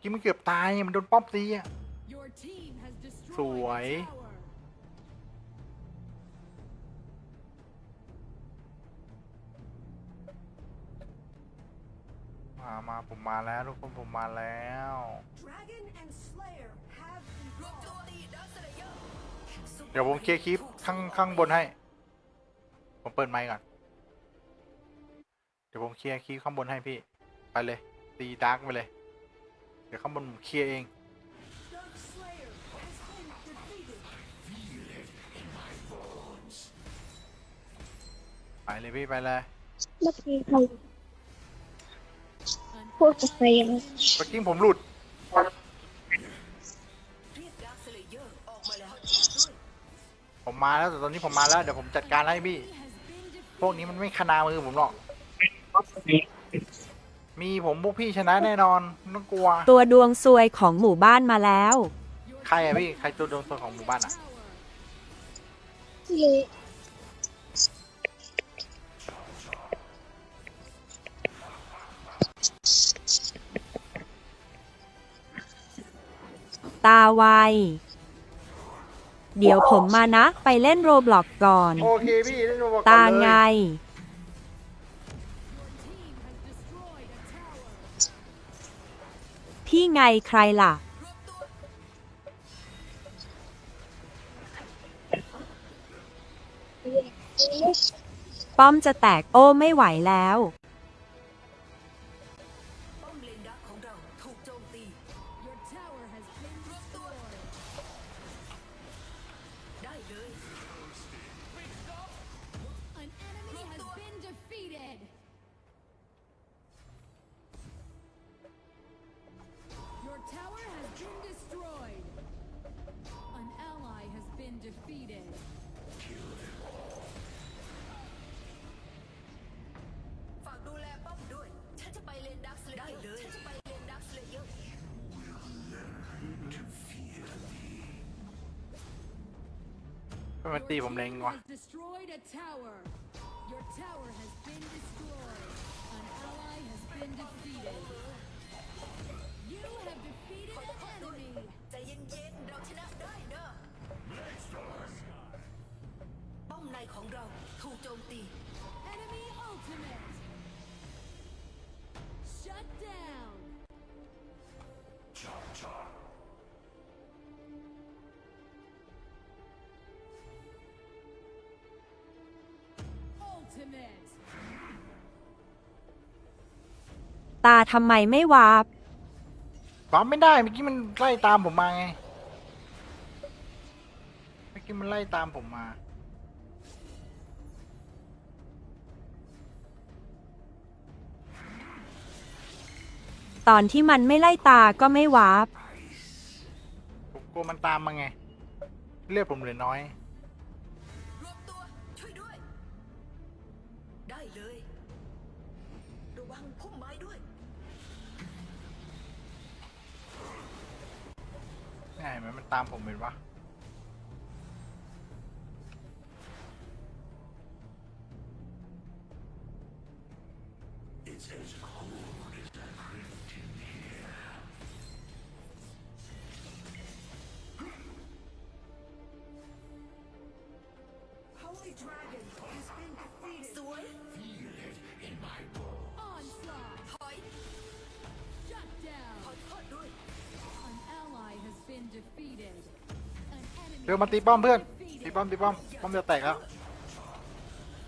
กี้มันเกือบตายอะมันโดนป้อมตีอะ Your team has destroyed สวย a tower. มามาผมมาแล้วทุกคนผมมาแล้ว Dragon and Slayer have รวม evolved. โจมตีดักสเลเยอร์เดี๋ยวผมเคลียร์คลิปข้างข้างบนให้ ผมเปิดไมค์ก่อน เดี๋ยวผมเคลียร์คลิปข้างบนให้พี่ ไปเลย ตีดาร์กไปเลย เดี๋ยวข้างบนเคลียร์เองไปเลยพี่ไปเลยเมื่อกี้ใครพูดกับใครยังไงเมื่อกี้ผมหลุดผมมาแล้วแต่ตอนนี้ผมมาแล้วเดี๋ยวผมจัดการให้พี่ พวกนี้มันไม่ขนามือผมหรอก มีผมพวกพี่ชนะแน่นอนไม่ต้องกลัว ตัวดวงซวยของหมู่บ้านมาแล้ว Your ใครอะพี่ ใครตัวโดนตัวของหมู่บ้านอะ tower ที่เลยตาไวเดี๋ยวผมมานะ ไปเล่นโรบล็อกก่อน โอเคพี่เล่นโรบอทก่อนตาเลยไง พี่ไงใครล่ะ ป้อมจะแตกโอ้ไม่ไหวแล้ว ได้เลย ฉันจะไปเลนดักสเลเยอร์ ทำไมตีผมแรง Your วะ team has destroyed a tower. Your tower has been destroyed. An ally has been defeated. You have defeated an enemy. ใจเย็นๆ เราชนะได้เนอะป้อมในของเราถูกโจมตี Enemy ultimate. Shut down. Ultimate. ตาทำไมไม่วาร์ปปั๊มไม่ได้เมื่อกี้มันไล่ตามผมมาไง เมื่อกี้มันไล่ตามผมมา ตอนที่มันไม่ไล่ตาก็ไม่วาร์ปผมกลัวมันตามมาไง เลือดผมเหลือน้อย รวมตัว ช่วยด้วย ได้เลย ระวังพุ่มไม้ด้วย นี่เห็นไหมมันตามผมเห็นปะ ร็วมาตีป้อมเพื่อน has been ตี defeated. ป้อมตีป้อมป้อมจะแตกแล้ว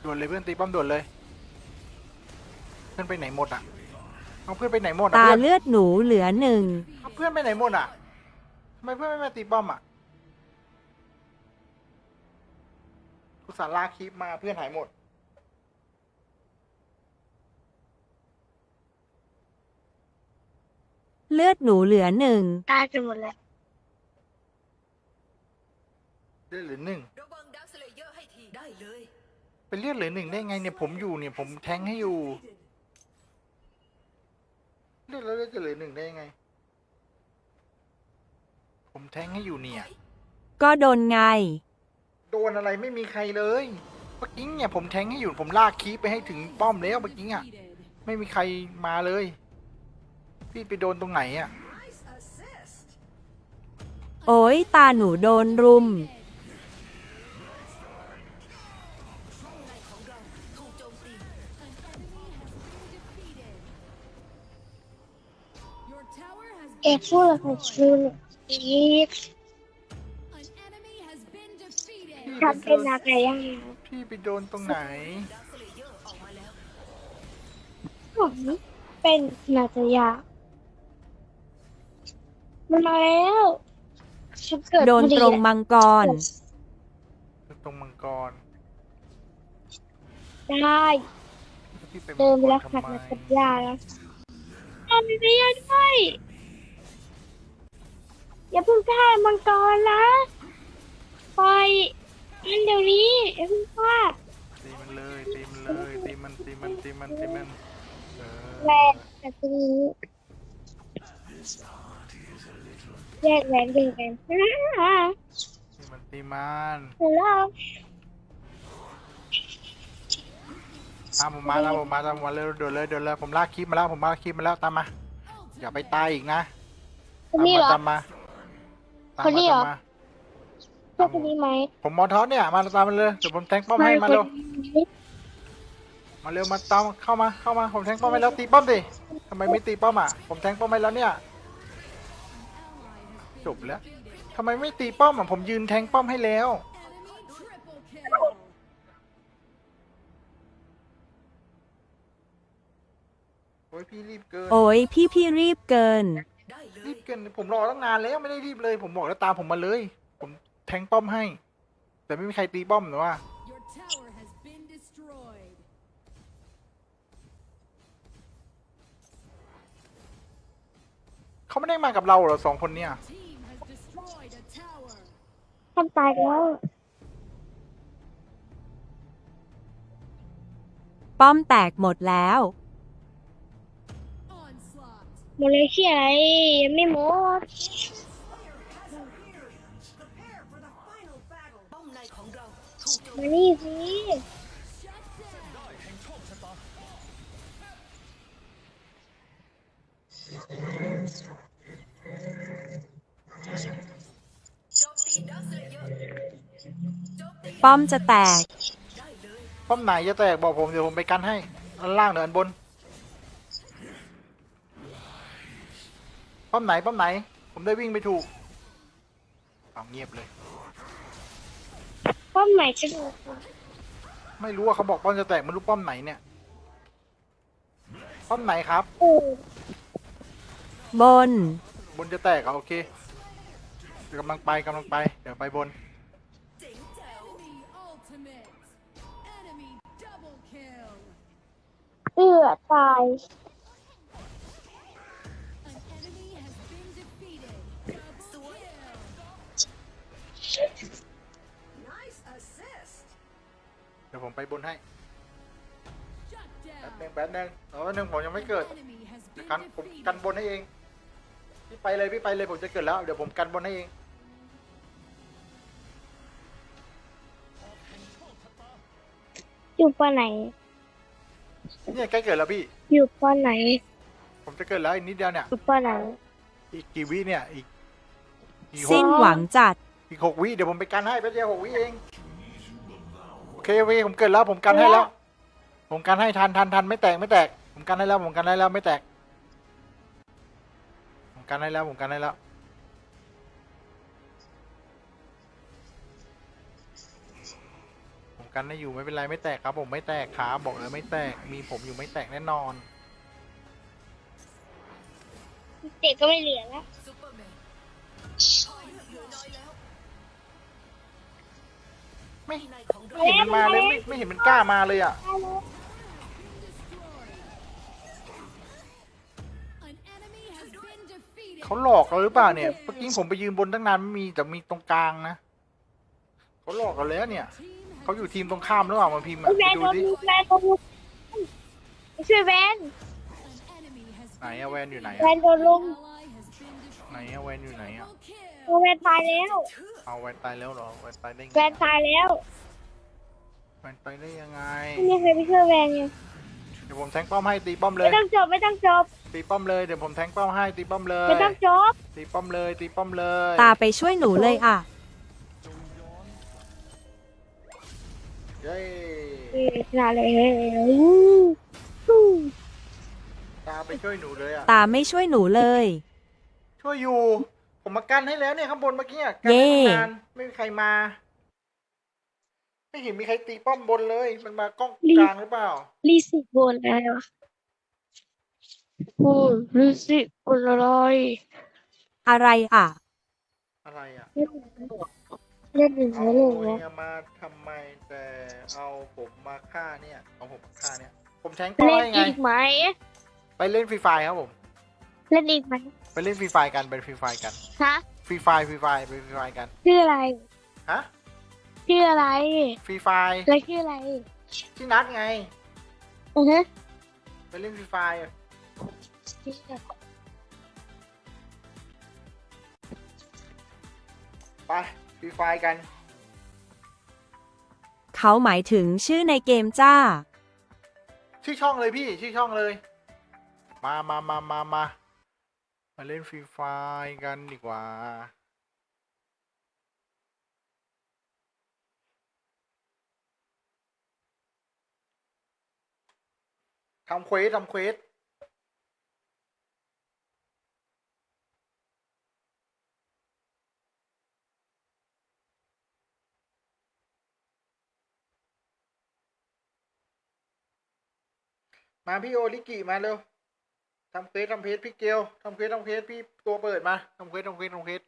ด่วนเลยเพื่อนตีป้อมด่วนเลย เพื่อนไปไหนหมดอะเอาเพื่อนไปไหนหมดอะตาเพื่อนเลือดหนูเหลือหนึ่ง เอาเพื่อนไปไหนหมดอะทำไมเพื่อนไม่มาตีป้อมอะกุศลลากคลิปมาเพื่อนหายหมด เลือดหนูเหลือหนึ่ง ตายกันหมดแล้ว เลือดเหลือหนึ่งระวังดักสเลเยอร์ให้ทีได้เลยเป็นเลือดเหลือหนึ่งได้ไงเนี่ยผมอยู่เนี่ยผมแทงให้อยู่ เลือดแล้วเลือดจะเหลือหนึ่งได้ยังไง ผมแทงให้อยู่เนี่ย ก็โดนไง โดนอะไรไม่มีใครเลยเมื่อกี้เนี่ยผมแทงให้อยู่ผมลากคีปไปให้ถึงป้อมแล้วเมื่อกี้อะ Defeated. ไม่มีใครมาเลย พี่ไปโดนตรงไหนอะ Rise โอ้ยตาหนูโดนรุม งชูนอีก an enemy has been defeated. ทำเป็นอะไรยังไงพี่ไปโดนตรงไหนดาร์คสเลเยอร์ออกมาแล้วผมเป็นนาตยามันมาแล้วฉันเกิดโดนพอตรงแหละมังกร ตรงมังกรได้พี่ไปมังเดินกไปรแล้วทำขัดไมนาตยาแล้วทำนาตยาด้วย อย่าเพิ่งฆ่ามังกรนะปล่อยมันเดี๋ยวนี้อย่าเพิ่งฆ่าตีมันเลยตีมันเลยตีมันตีมันตีมันตีมันเออแรงแต่ตรงนี้แยกแหวนดึงกันฮ่าตีมันตีมันฮัลโหลตามผมมาตามผมมาตามผมมาเร็วเดินเลยเดินเลยผมลากคลิปมาแล้วผมลากคลิปมาแล้วตามมา อย่าไปตายอีกนะคนนี้เหรอตามมา ตามคนนี้มาเหรอตามมาใช่คนนี้ไหมผมมอทอสเนี่ยมาตามมาเลยเดี๋ยวผมแทงป้อมให้มาเร็วมาเร็วมาตามเข้ามาเข้ามาผมแทงป้อมให้แล้วตีป้อมดิทำไมไม่ตีป้อมอะผมแทงป้อมให้แล้วเนี่ยจบแล้วทำไมไม่ตีป้อมอะผมยืนแทงป้อมให้แล้ว Enemy triple kill. โอ้ยพี่รีบเกิน โอ้ยพี่พี่รีบเกินได้เล รียบเกินผมรอตั้งนานแล้วไม่ได้รีบเลย ผมบอกแล้วตามผมมาเลย ผมแทงป้อมให้ แต่ไม่มีใครตีป้อมหรอว่า Your tower has been destroyed. เขาไม่ได้มากับเราเหรอสองคนเนี่ย Team has destroyed a tower. ทำตายแล้วป้อมแตกหมดแล้ว Onslaught. ห มดเลยที่อะไรยังไม่หมดมในองเราถูกโจมมาตีนี่สิป้อมจะแตก ป้อมไหนจะแตกบอกผมเดี๋ยวผมไปกันให้อันล่างหรืออันบน ป้อมไหนป้อมไหน ผมได้วิ่งไปถูกเอาเงียบเลย ป้อมใหม่จะดูไม่รู้ว่าเขาบอกป้อมจะแตกไม่รู้ป้อมไหนเนี่ย ป้อมไหนครับโอ้บน บนจะแตกเหรอโอเคเดี๋ยวกำลังไปกำลังไป เดี๋ยวไปบนเจ๋งแจ๋ว Enemy ultimate. Enemy double kill. เอื้อตาย Nice assist. เดี๋ยวผมไปบนให้ Shut แป๊บ down. นึงแป๊บนึงเอาแป๊บนึงผมยังไม่เกิด Enemy has เดี๋ยว been กันผมกัน defeated. บนให้เอง พี่ไปเลยพี่ไปเลยผมจะเกิดแล้ว เดี๋ยวผมกันบนให้เอง อยู่ป้อไหน เนี่ยใกล้เกิดแล้วพี่ อยู่ป้อไหน ผมจะเกิดแล้วอีกนิดเดียวเนี่ย อยู่ป้อไหน อีกกี่วิเนี่ย อีกอีกหสิ้กนหวังจัด อีกหกวิเดี๋ยวผมไปกันให้แป๊บเดียวหกวิเองโอเคโอเคผมเกิดแล้วผมกันให้แล้ว ผมกันให้ทันทันทันไม่แตกไม่แตก ผมกันให้แล้วผมกันให้แล้วไม่แตก ผมกันให้แล้วผมกันให้แล้วผมกันให้อยู่ไม่เป็นไรไม่แตกครับผมไม่แตกครับบอกเลยไม่แตกมีผมอยู่ไม่แตกแน่นอนเด็กก็ไม่เหลือแล้ว ไม่ในของเราไม่เห็นมันมาเลยไม่ไม่เห็นมันกล้ามาเลยอะ An enemy has been defeated. เขาหลอกเราหรือเปล่าเนี่ยเมื่อกี้ผมไปยืนบนตั้งนานไม่มีแต่มีตรงกลางนะเขาหลอกเราแล้วเนี่ย Team has เขาอยู่ทีมตรงข้ามหรือเปล่ามาพิมพ์อะแวไปนดูโดนดิลูกแวนโดนลูกไปช่วยแวน an enemy has ไหนอะแวนอยู่ไหนแวอะนโดนลุม ally has been defeated. ไหนอะแวนอยู่ไหนอะ Double kill. โอ้แวนตายแล้วเอาแวนตายแล้วเหรอแวนตายได้ไงแวนตายแล้วแวนตายได้ยังไงไม่มีใครไปช่วยแวนไงเดี๋ยวผมแทงป้อมให้ตีป้อมเลไม่ย ต้องจบไม่ต้องจบตีป้อมเลยเดี๋ยวผมแทงป้อมให้ตีป้อมเลย ไม่ต้องจบตีป้อมเลย ตีป้อมเลยตาไปช่วยหนูเลยอะ เย้เออชนะเลยตาไปช่วยหนูเลยอะตาไม่ช่วยหนูเลย ช่วยอยู่ ผมมากันให้แล้วเนี่ยข้างบนเมื่อกี้อะกันเย่ให้ตั้งนานไม่มีใครมา ไม่เห็นมีใครตีป้อมบนเลย มันมากล้องกลางหรือเปล่า รีสิบนอะไรวะโอ้รีสิบนอะไรอะไรอะ อะไรอะเล่นหนึ่งเอาเล่นหนึ่งเนี่นะยมาทำไมแต่เอาผมมาฆ่าเนี่ยเอาผมมาฆ่าเนี่ย ผมแทงป้อมเล่นให้ไง อีกไหม ไปเล่นฟรีไฟครับผม เล่นอีกไหมไปเล่นฟรีไฟกันไปฟรีไฟกันฮะฟรีไฟฟรีไฟไปฟรีไฟกันชื่ออะไรฮะชื่ออะไรฟรีไฟแล้วชื่ออะไรที่นัดไงอือฮะไปเล่นฟรีไฟอะชื่ออะไรไปฟรีไฟกันเขาหมายถึงชื่อในเกมจ้า ชื่อช่องเลยพี่ ชื่อช่องเลย มามามามามา มาเล่นฟรีไฟกันดีกว่า ทำเควสทำเควสมาพี่โอลิกิมาเร็ว ทำเควสทำเพจพี่เกลทำเควสทำเควสพี่ตัวเปิดมาทำเควสทำเควสทำเควส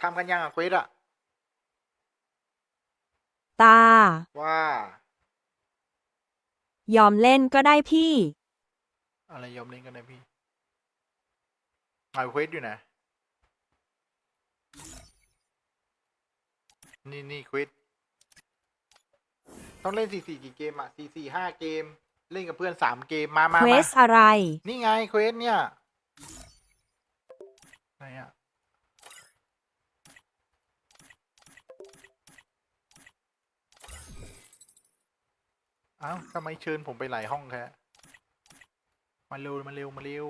ทำกันยังอะเควสอะ ตา ว่า ยอมเล่นก็ได้พี่ อะไรยอมเล่นกันนะพี่เอาเควสอยู่ไหนนี่นี่เควสต้องเล่นสี่สี่กี่เกมอะสี่สี่ห้าเกม เล่นกับเพื่อนสามเกมมามาเควมาสอะไร นี่ไงเควสเนี่ยไหนอะเอ้าทำไมเชิญผมไปหลายห้องแค่มาเร็วมาเร็วมาเร็ว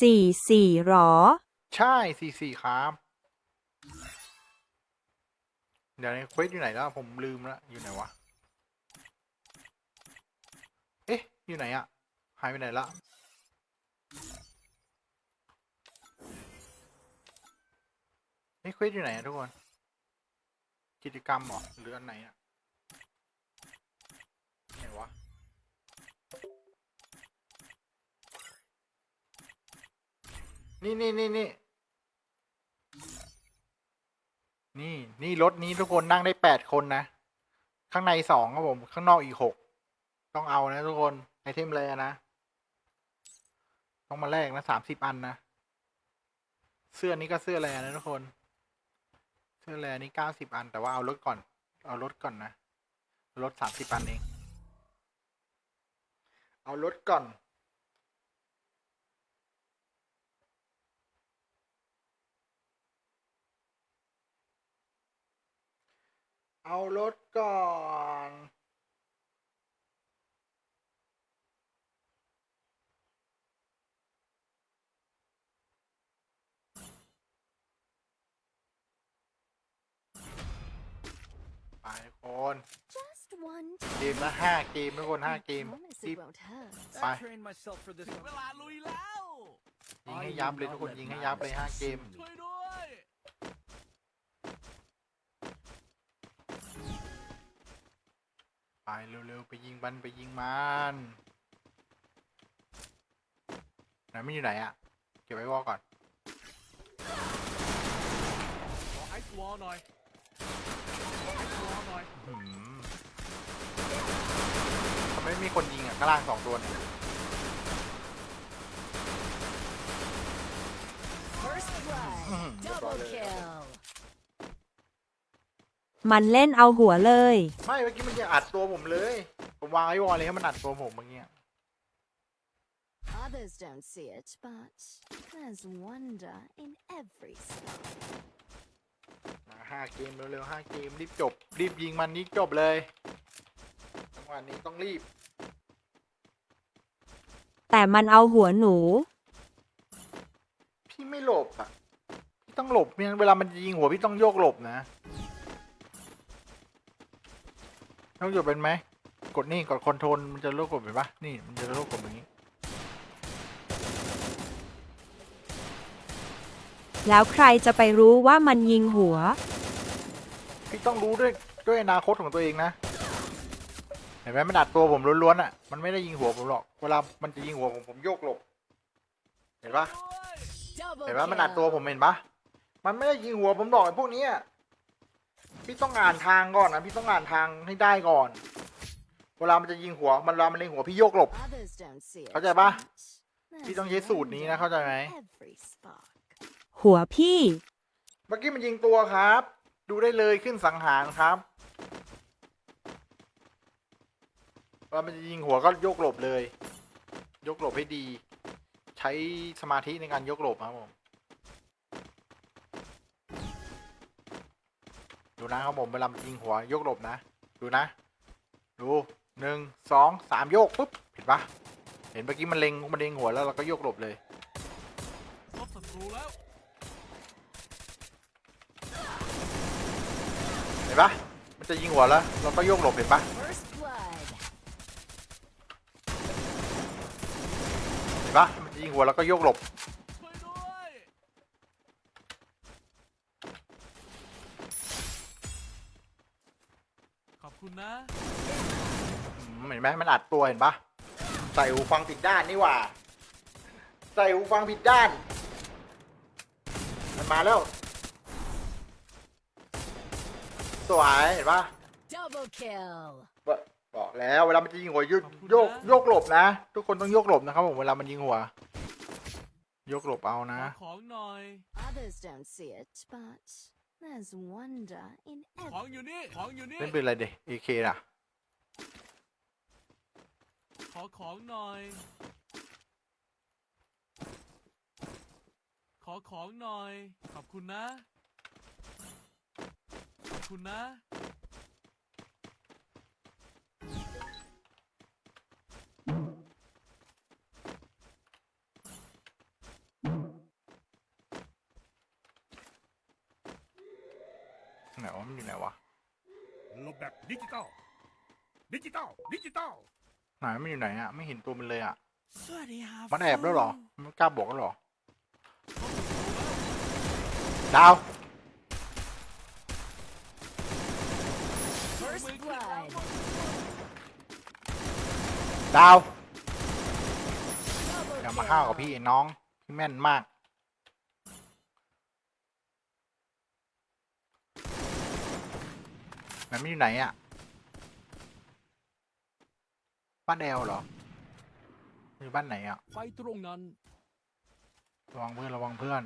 สี่สี่หรอ ใช่สี่สี่ครับ เดี๋ยวนี้เควสอยู่ไหนแล้วผมลืมแล้วอยู่ไหนวะ เอ๊ะ อยู่ไหนอะหายไปไหนละเอ๊ะเควสอยู่ไหนอะทุกคน กิจกรรมหรอหรืออันไหนอะไหนวะนี่นี่นี่นี่ นี่นี่รถนี้ทุกคนนั่งได้แปดคนนะ ข้างในสองครับผม ข้างนอกอีกหกต้องเอานะทุกคนไอเทมเลยนะ ต้องมาแลกนะสามสิบอันนะ เสื้อนี้ก็เสื้อแลนะทุกคน เสื้อแลนี้เก้าสิบอัน แต่ว่าเอารถก่อน เอารถก่อนนะ รถสามสิบอันเอง เอารถก่อน เอารถก่อน ไปทุกคน Just one เกมละห้าเกมทุกคนห้าเกม promise รีบ it won't hurt. ไป I trained myself for this one. เวลาลุยแล้ว ยิงให้ยับเลยทุกคนยิงให้ยับเลยห้าเกม ช่วยด้ว เร็วๆ ไปยิงมันไปยิงมันไหนไม่อยู่ไหนอะเก็บไว้วอลก่อน ขอไอซ์วอลหน่อยขอไอซ์วอลหน่อย หืมทำไมไม่มีคนยิงอะข้างล่างสองตัวเนี่ย First blood. อื้อหือเรียบร้อย Double เลย kill. มันเล่นเอาหัวเลย ไม่เมื่อกี้มันยังอัดตัวผมเลย ผมวางไอ้วอลเลยให้มันอัดตัวผมเมื่อกี้ Others don't see it, but there's wonder in every step. มาห้าเกมเร็วๆห้าเกมรีบจบ รีบยิงมันนี่จบเลยวันนี้ต้องรีบ แต่มันเอาหัวหนู พี่ไม่หลบอะ พี่ต้องหลบเนี่ยเวลามันยิงหัวพี่ต้องโยกหลบนะ ต้องหยบเป็นไหม กดนี่กดคอนโทรลมันจะโลกกดเป็นปะนี่มันจะโลกกดแบบนี้ แล้วใครจะไปรู้ว่ามันยิงหัว พี่ต้องรู้ด้วยด้วยอนาคตของตัวเองนะ เห็นไหมมันอัดตัวผมล้วนๆอะ มันไม่ได้ยิงหัวผมหรอก เวลามันจะยิงหัวผมผมโยกหลบ เห็นปะ Double เห็นปะมันอัดตัวผมเห็นปะมันไม่ได้ยิงหัวผมหรอกไอ้พวกเนี้ย พี่ต้องอ่านทางก่อนนะพี่ต้องอ่านทางให้ได้ก่อน เวลามันจะยิงหัวมันเวลามันเล็งหัวพี่โยกหลบ Others don't see it. เข้าใจปะ but พี่ there's ต้องใช้สูตรนี้นะเข้าใจไหม every spark. หัวพี่ เมื่อกี้มันยิงตัวครับ ดูได้เลยขึ้นสังหารครับเวลามันจะยิงหัวก็โยกหลบเลย ยกหลบให้ดี ใช้สมาธิในการยกหลบครับผม ดูนะ ครับผมเวลามันยิงหัวยกหลบนะ ดูนะ ดูหนึ่งสองสามโยกปุ๊บเห็นปะเห็นเมื่อกี้มันเล็งมันเล็งหัวแล้วเราก็โยกหลบเลยพบศัตรูแล้วเห็นปะมันจะยิงหัวแล้ว เราก็โยกหลบเห็นปะ First blood. เห็นปะมันจะยิงหัวแล้วก็โยกหลบ คุณนะ อืมเห็นไหมมันอัดตัวเห็นปะใส่หูฟังผิดด้านนี่หว่า ใส่หูฟังผิดด้าน มันมาแล้ว สวยเห็นปะ Double kill. บอกบอกแล้วเวลามันจะยิงหัวโยกขอบคุณนะ โยกโยกหลบนะ ทุกคนต้องโยกหลบนะครับผมเวลามันยิงหัวโยกหลบเอาขนะอของหน่อย Others don't see it, but there's wonder in ของ every อยู่นี่ ของอยู่นี่ เล่นเป็นอะไรเด็กเอเคน่ะ ขอของหน่อย ขอของหน่อย ขอบคุณนะ ขอบคุณนะ มันอยู่ไหนวะลบแบบดิจิตอลดิจิตอลดิจิตอลไหนมันอยู่ไหนอะไม่เห็นตัวมันเลยอะสวัสดีครับมันแอบแล้วเหรอมันไม่กล้าบอกแล้วเหรอดาว first blood. ดาว Double อย่ามาข้าวกับ kill. พี่น้องพี่แม่นมาก ไหน มันอยู่ไหนอะบ้านแอลเหรออยู่บ้านไหนอะไปตรงนั้น ระวังเพื่อนระวังเพื่อน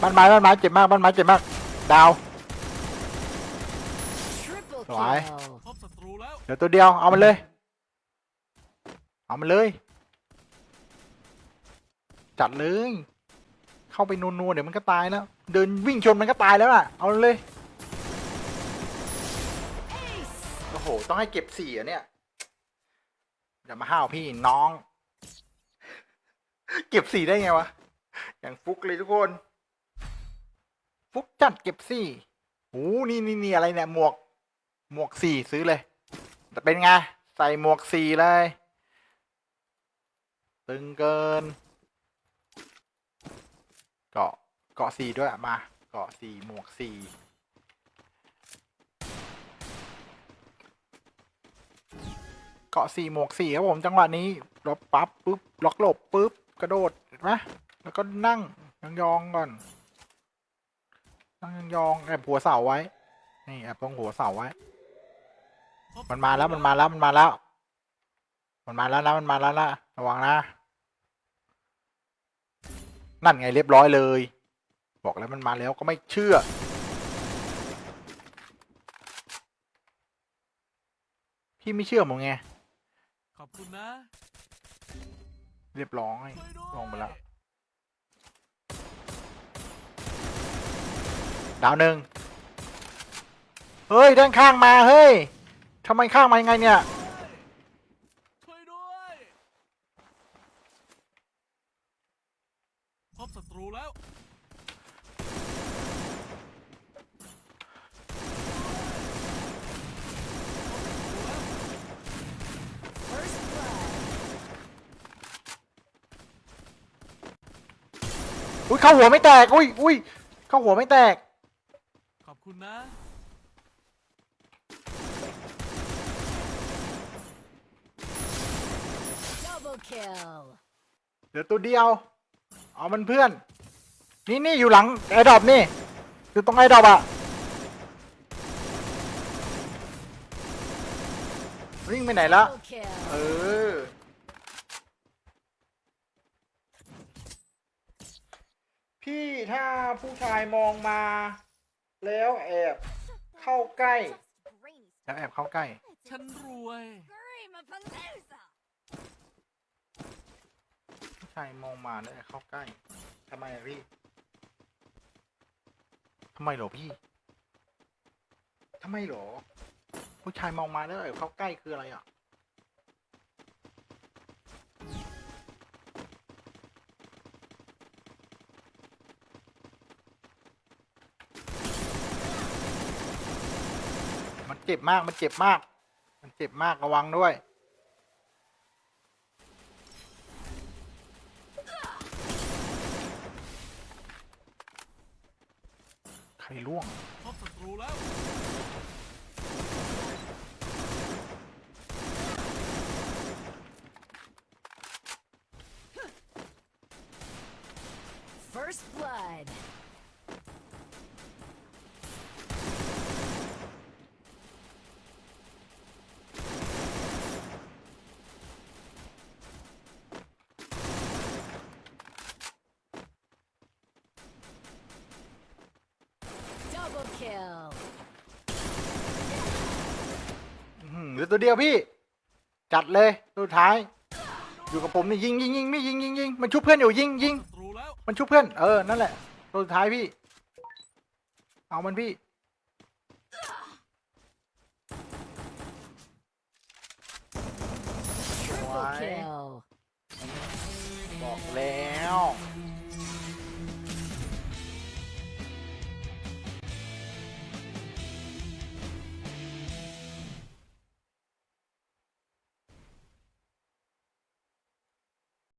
บ้านไม้บ้านไม้เจ็บมากบ้านไม้เจ็บมาก ดาว Triple Rồi. kill. พบศัตรูแล้ว เดี๋ยวตัวเดียวเอามันเลย เอามันเลย จัดเลย เข้าไปนัวๆเดี๋ยวมันก็ตายแล้ว เดินวิ่งชนมันก็ตายแล้วอะ เอาเลย โอ้โห ต้องให้เก็บสี่อะเนี่ยอย่ามาห้าวพี่น้อง เก็บสี่ได้ไงวะ อย่างฟุกเลยทุกคน ฟุกจัดเก็บสี่โอ้นี่นี่นี่อะไรเนี่ย หมวก หมวกสี่ซื้อเลย แต่เป็นไง ใส่หมวกสี่เลย ตึงเกิน เกาะ กาะสี่ด้วยอะมาเกาะสี่หมวกสี่เกาะสี่หมวกสี่ครับผมจังหวะนี้ลบปั๊บปุ๊บล็อกหลบปุ๊บกระโดดเห็นไหมแล้วก็นั่งยองๆก่อน นั่งยองๆแอบหัวเสาไว้ นี่แอบตรงหัวเสาไว้ มันมาแล้วมันมาแล้วมันมาแล้ว มันมาแล้วนะมันมาแล้วนะระวังนะ นั่นไงเรียบร้อยเลย บอกแล้วมันมาแล้วก็ไม่เชื่อ พี่ไม่เชื่อมึงไง ขอบคุณนะ เรียบร้อยช่วยด้วยลงไปแล้วดาวหนึ่งเฮ้ย ด้านข้างมา เฮ้ยทำไมข้างมายังไงเนี่ย ช่วยด้วยพบศัตรูแล้ว อุ้ย เข้าหัวไม่แตก อุ้ยอุ้ยเข้าหัวไม่แตก ขอบคุณนะ Double kill. เหลือตัวเดียว เอามันเพื่อน นี่นี่อยู่หลังไอ้ดอบนี่ อยู่ตรงไอ้ดอบอะวิ่งไปไหนละ Double kill. เออ พี่ถ้าผู้ชายมองมา แล้วแอบเข้าใกล้ แล้วแอบเข้าใกล้ ฉันรวย ผู้ชายมองมาแล้วแอบเข้าใกล้ทำไมอะพี่ทำไมเหรอพี่ทำไมเหรอ ผู้ชายมองมาแล้วแอบเข้าใกล้คืออะไรอะ เจ็บมาก มันเจ็บมาก มันเจ็บมากระวังด้วย ใครล่วง พบศัตรูแล้ว First blood. Double kill. อื้อหือเหลือตัวเดียวพี่ จัดเลยตัวสุดท้าย อยู่กับผมนี่ยิงยิงยิงไม่ยิงยิงยิงมันชุบเพื่อนอยู่ยิงยิง ศัตรูแล้วมันชุบเพื่อน เออ นั่นแหละ ตัวสุดท้ายพี่ เอามันพี่ Triple Why? kill.